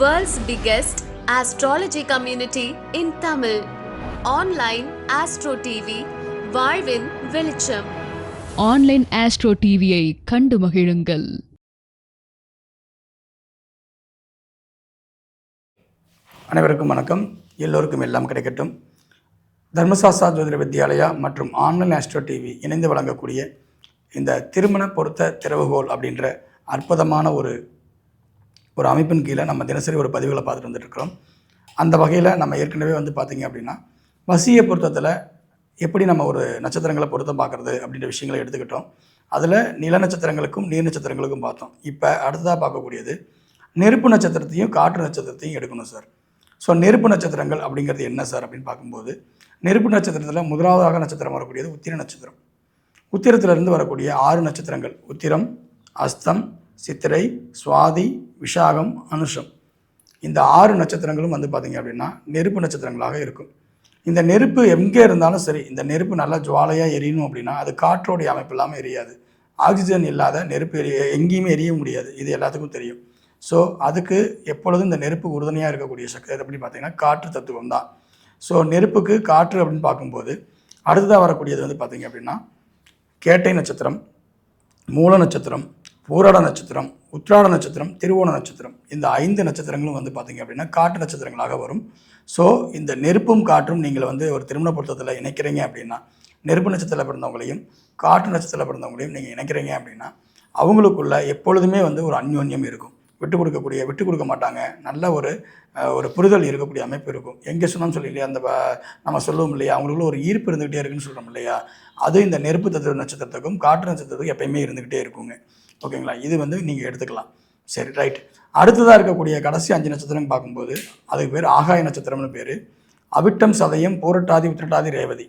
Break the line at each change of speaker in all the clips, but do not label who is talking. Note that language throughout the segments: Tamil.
World's biggest astrology community in Tamil. Online Astro TV, வாழ்வின் வெளிச்சம்.
ஆன்லைன் ஆஸ்ட்ரோ டிவியை கண்டு மகிழுங்கள்.
அனைவருக்கும் வணக்கம். எல்லோருக்கும் எல்லாம் கிடைக்கட்டும். தர்மசாஸ்திரா ஜோதிட வித்யாலயா மற்றும் ஆன்லைன் ஆஸ்ட்ரோ டிவி இணைந்து வழங்கக்கூடிய இந்த திருமண பொருத்த திறவுகோல் அப்படின்ற அற்புதமான ஒரு ஒரு அமைப்பின் கீழே நம்ம தினசரி ஒரு பதிவுகளை பார்த்துட்டு வந்துட்டு இருக்கிறோம் அந்த வகையில் நம்ம ஏற்கனவே வந்து பார்த்தீங்க அப்படின்னா வசிய பொருத்தத்தில் எப்படி நம்ம ஒரு நட்சத்திரங்களை பொருத்தம் பார்க்குறது அப்படின்ற விஷயங்களை எடுத்துக்கிட்டோம். அதில் நில நட்சத்திரங்களுக்கும் நீர் நட்சத்திரங்களுக்கும் பார்த்தோம். இப்போ அடுத்ததாக பார்க்கக்கூடியது நெருப்பு நட்சத்திரத்தையும் காற்று நட்சத்திரத்தையும் எடுக்கணும் சார். ஸோ நெருப்பு நட்சத்திரங்கள் அப்படிங்கிறது என்ன சார் அப்படின்னு பார்க்கும்போது நெருப்பு நட்சத்திரத்தில் முதலாவதாக நட்சத்திரம் வரக்கூடியது உத்திர நட்சத்திரம். உத்திரத்திலிருந்து வரக்கூடிய ஆறு நட்சத்திரங்கள். உத்திரம் அஸ்தம் சித்திரை சுவாதி விஷாகம் அனுஷம். இந்த ஆறு நட்சத்திரங்களும் வந்து பார்த்திங்க அப்படின்னா நெருப்பு நட்சத்திரங்களாக இருக்கும். இந்த நெருப்பு எங்கே இருந்தாலும் சரி இந்த நெருப்பு நல்லா ஜுவாலையாக எரியணும் அப்படின்னா அது காற்றோடைய அமைப்பு இல்லாமல் எரியாது. ஆக்சிஜன் இல்லாத நெருப்பு எரிய எங்கேயுமே எரிய முடியாது. இது எல்லாத்துக்கும் தெரியும். ஸோ அதுக்கு எப்பொழுதும் இந்த நெருப்பு உறுதுணையாக இருக்கக்கூடிய சக்தி அப்படின்னு பார்த்தீங்கன்னா காற்று தத்துவம் தான். ஸோ நெருப்புக்கு காற்று அப்படின்னு பார்க்கும்போது அடுத்ததாக வரக்கூடியது வந்து பார்த்தீங்க அப்படின்னா கேட்டை நட்சத்திரம் மூல நட்சத்திரம் பூராட நட்சத்திரம் உத்ராட நட்சத்திரம் திருவோண நட்சத்திரம் இந்த ஐந்து நட்சத்திரங்களும் வந்து பார்த்தீங்க அப்படின்னா காட்டு நட்சத்திரங்களாக வரும். ஸோ இந்த நெருப்பும் காற்றும் நீங்கள் வந்து ஒரு திருமண பொருத்தத்தில் இணைக்கிறீங்க அப்படின்னா நெருப்பு நட்சத்திரத்தில் பிறந்தவங்களையும் காட்டு நட்சத்திரத்தில் பிறந்தவங்களையும் நீங்கள் இணைக்கிறீங்க அப்படின்னா அவங்களுக்குள்ள எப்பொழுதுமே வந்து ஒரு அந்யோன்யம் இருக்கும். விட்டு கொடுக்கக்கூடிய விட்டு கொடுக்க மாட்டாங்க. நல்ல ஒரு ஒரு புரிதல் இருக்கக்கூடிய அமைப்பு இருக்கும். எங்கே சொன்னோம்னு சொல்லி இல்லையா அந்த நம்ம சொல்லுவோம் இல்லையா? அவங்களுக்குள்ள ஒரு ஈர்ப்பு இருந்துக்கிட்டே இருக்குன்னு சொல்கிறோம் இல்லையா? அது இந்த நெருப்பு தத்துவ நட்சத்திரத்துக்கும் காற்று நட்சத்திரத்துக்கும் எப்பயுமே இருந்துக்கிட்டே இருக்குங்க. ஓகேங்களா? இது வந்து நீங்கள் எடுத்துக்கலாம். சரி ரைட் அடுத்ததாக இருக்கக்கூடிய கடைசி அஞ்சு நட்சத்திரம் பார்க்கும்போது அதுக்கு பேர் ஆகாய நட்சத்திரம்னு பேர். அவிட்டம் சதயம் பூரட்டாதி உத்திரட்டாதி ரேவதி.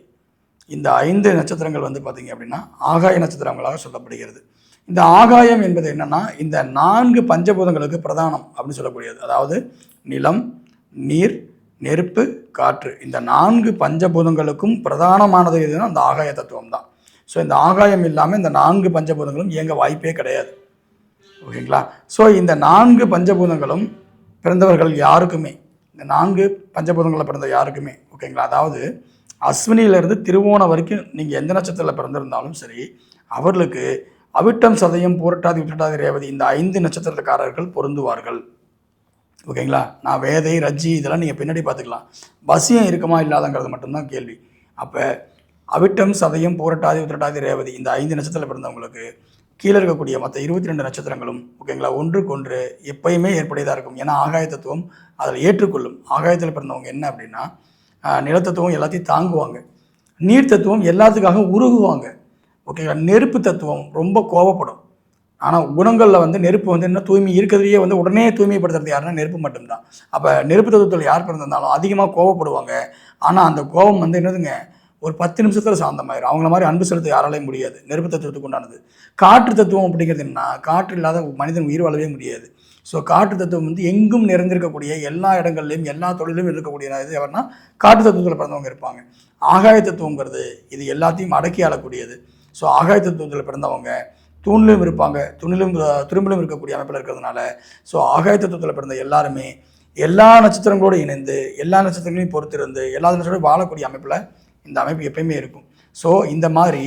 இந்த ஐந்து நட்சத்திரங்கள் வந்து பார்த்தீங்க அப்படின்னா ஆகாய நட்சத்திரங்களாக சொல்லப்படுகிறது. இந்த ஆகாயம் என்பது என்னன்னா இந்த நான்கு பஞ்சபூதங்களுக்கு பிரதானம் அப்படின்னு சொல்லக்கூடியது. அதாவது நிலம் நீர் நெருப்பு காற்று. இந்த நான்கு பஞ்சபூதங்களுக்கும் பிரதானமானது எதுன்னா அந்த ஆகாய தத்துவம் தான் ஸோ இந்த ஆகாயம் இல்லாமல் இந்த நான்கு பஞ்சபூதங்களும் இயங்க வாய்ப்பே கிடையாது. ஓகேங்களா? ஸோ இந்த நான்கு பஞ்சபூதங்களும் பிறந்தவர்கள் யாருக்குமே இந்த நான்கு பஞ்சபூதங்களில் பிறந்த யாருக்குமே ஓகேங்களா? அதாவது அஸ்வினியிலிருந்து திருவோணம் வரைக்கும் நீங்கள் எந்த நட்சத்திரத்தில் பிறந்திருந்தாலும் சரி அவர்களுக்கு அவிட்டம் சதயம் பூரட்டாதி உத்திரட்டாதி ரேவதி இந்த ஐந்து நட்சத்திரக்காரர்கள் பொருந்துவார்கள். ஓகேங்களா? நான் வேதை ரஜ்ஜி இதெல்லாம் நீங்கள் பின்னாடி பார்த்துக்கலாம். வசியம் இருக்குமா இல்லாதங்கிறது மட்டும்தான் கேள்வி. அப்போ அவிட்டம் சதயம் பூரட்டாதி உத்திரட்டாதி ரேவதி இந்த ஐந்து நட்சத்திரத்தில் பிறந்தவங்களுக்கு கீழே இருக்கக்கூடிய மற்ற இருபத்தி ரெண்டு நட்சத்திரங்களும் ஓகேங்களா ஒன்றுக்கொன்று எப்பயுமே ஏற்புடையதாக இருக்கும். ஏன்னா ஆகாய தத்துவம் அதில் ஏற்றுக்கொள்ளும். ஆகாயத்தில் பிறந்தவங்க என்ன அப்படின்னா நிலத்தத்துவம் எல்லாத்தையும் தாங்குவாங்க. நீர் தத்துவம் எல்லாத்துக்காக உருகுவாங்க. ஓகேங்களா நெருப்பு தத்துவம் ரொம்ப கோவப்படும். ஆனால் குணங்களில் வந்து நெருப்பு வந்து என்ன தூய்மை இருக்கிறதுலையே வந்து உடனே தூய்மைப்படுத்துறது யாருன்னா நெருப்பு மட்டும்தான். அப்போ நெருப்பு தத்துவத்தில் யார் பிறந்திருந்தாலும் அதிகமாக கோவப்படுவாங்க. ஆனால் அந்த கோபம் வந்து என்னதுங்க ஒரு பத்து நிமிஷத்தில் சாந்தமாயிரும். அவங்கள மாதிரி அன்பு செலுத்த யாராலையும் முடியாது. நெருப்பு தத்துவத்துக்கு உண்டானது. காற்று தத்துவம் அப்படிங்கிறது என்ன காற்று இல்லாத மனிதன் உயிர் வாழவே முடியாது. ஸோ காற்று தத்துவம் வந்து எங்கும் நிறைந்திருக்கக்கூடிய எல்லா இடங்கள்லையும் எல்லா தொழிலும் இருக்கக்கூடிய இது எவர்னா காற்று தத்துவத்தில் பிறந்தவங்க இருப்பாங்க. ஆகாய தத்துவங்கிறது இது எல்லாத்தையும் அடக்கி ஆளக்கூடியது. ஸோ ஆகாய தத்துவத்தில் பிறந்தவங்க தூணிலும் இருப்பாங்க. துணிலும் துரும்பிலும் இருக்கக்கூடிய அமைப்பில் இருக்கிறதுனால ஸோ ஆகாய தத்துவத்தில் பிறந்த எல்லாருமே எல்லா நட்சத்திரங்களோடு இணைந்து எல்லா நட்சத்திரங்களையும் பொறுத்திருந்து எல்லா நட்சத்திரங்களும் வாழக்கூடிய அமைப்பில் இந்த அமைப்பு எப்பயுமே இருக்கும். ஸோ இந்த மாதிரி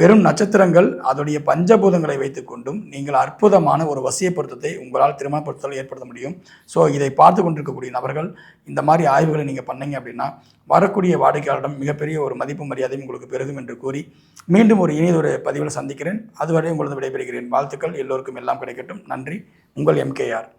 வெறும் நட்சத்திரங்கள் அதோடைய பஞ்சபூதங்களை வைத்துக்கொண்டும் நீங்கள் அற்புதமான ஒரு வசிய பொருத்தத்தை உங்களால் திருமணப்படுத்தல் ஏற்படுத்த முடியும். ஸோ இதை பார்த்து கொண்டிருக்கக்கூடிய நபர்கள் இந்த மாதிரி ஆய்வுகளை நீங்கள் பண்ணீங்க அப்படின்னா வரக்கூடிய வாடிக்கையாளரிடம் மிகப்பெரிய ஒரு மதிப்பு மரியாதையும் உங்களுக்கு பெருகும் என்று கூறி மீண்டும் ஒரு இனியதொரு பதிவில் சந்திக்கிறேன். அதுவரை உங்களது விடைபெறுகிறேன். வாழ்த்துக்கள். எல்லோருக்கும் எல்லாம் கிடைக்கட்டும். நன்றி. உங்கள் எம்கேஆர்